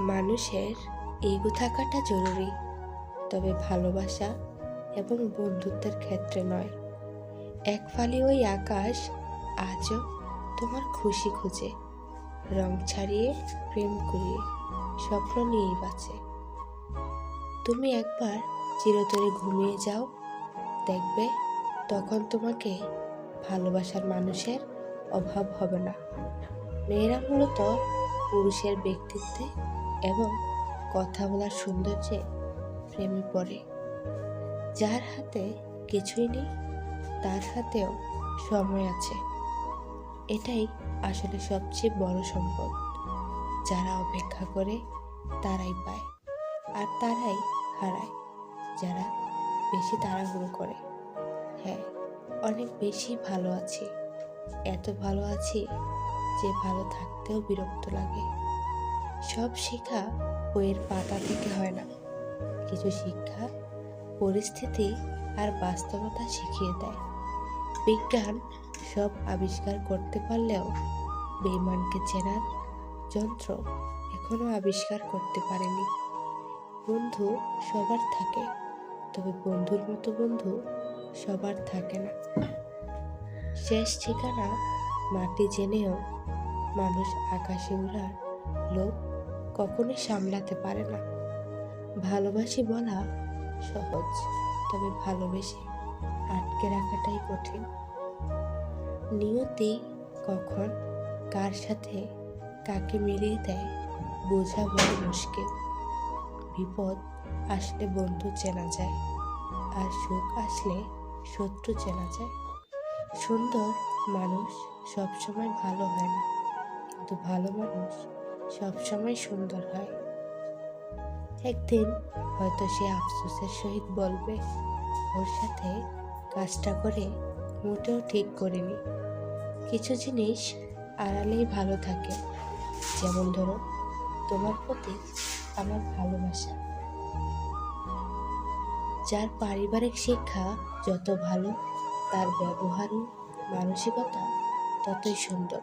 মানুষের ইগো থাকাটা জরুরি। তবে ভালোবাসা এবং বন্ধুত্বের ক্ষেত্রে নয়। এক ফালি ওই আকাশ আজও তোমার খুশি খুঁজে। রং ছাড়িয়ে, প্রেম করিয়ে, স্বপ্ন নিয়েই বাঁচে। তুমি একবার চিরতরে ঘুমিয়ে যাও। দেখবে তখন তোমাকে ভালোবাসার মানুষের অভাব হবে না। মেয়েরা মূলত পুরুষের ব্যক্তিত্বে এবং কথা বলার সৌন্দর্যে প্রেমে পড়ে। যার হাতে কিছুই নেই, তার হাতেও সময় আছে। এটাই আসলে সবচেয়ে বড় সম্পদ। যারা অপেক্ষা করে, তারাই পায়, আর তারাই হারায়। যারা বেশি তাড়াহুড়ো করে হ্যাঁ অনেক বেশি ভালো আছি। এত ভালো আছি যে ভালো থাকতেও বিরক্ত লাগে। সব শেখা বইয়ের পাতা থেকে হয় না। কিছু শিক্ষা পরিস্থিতি আর বাস্তবতা শিখিয়ে দেয়। বিজ্ঞান সব আবিষ্কার করতে পারলেও বেইমানকে চেনার যন্ত্র এখনও আবিষ্কার করতে পারেনি। বন্ধু সবার থাকে, তবে বন্ধুর মতো বন্ধু সবার থাকে না। শেষ ঠিকানা মাটি জেনেও মানুষ আকাশে উড়ার লোভ কখনোই সামলাতে পারে না। ভালোবাসি বলা সহজ, তবে ভালোবেসে আটকে রাখাটাই কঠিন। নিয়তি কখন কার সাথে কাকে মিলিয়ে দেয় বোঝা বড় মুশকিল। বিপদ আসলে বন্ধু চেনা যায়, আর সুখ আসলে শত্রু চেনা যায়। সুন্দর মানুষ সবসময় ভালো হয় না, কিন্তু ভালো মানুষ সবসময় সুন্দর হয়। একদিন হয়তো সে আফসোসের সহিত বলবে, ওর সাথে কাজটা করে মোটেও ঠিক করিনি। কিছু জিনিস আড়ালেই ভালো থাকে। যেমন ধরো, তোমার প্রতি আমার ভালোবাসা। যার পারিবারিক শিক্ষা যত ভালো, তার ব্যবহারও মানসিকতা ততই সুন্দর।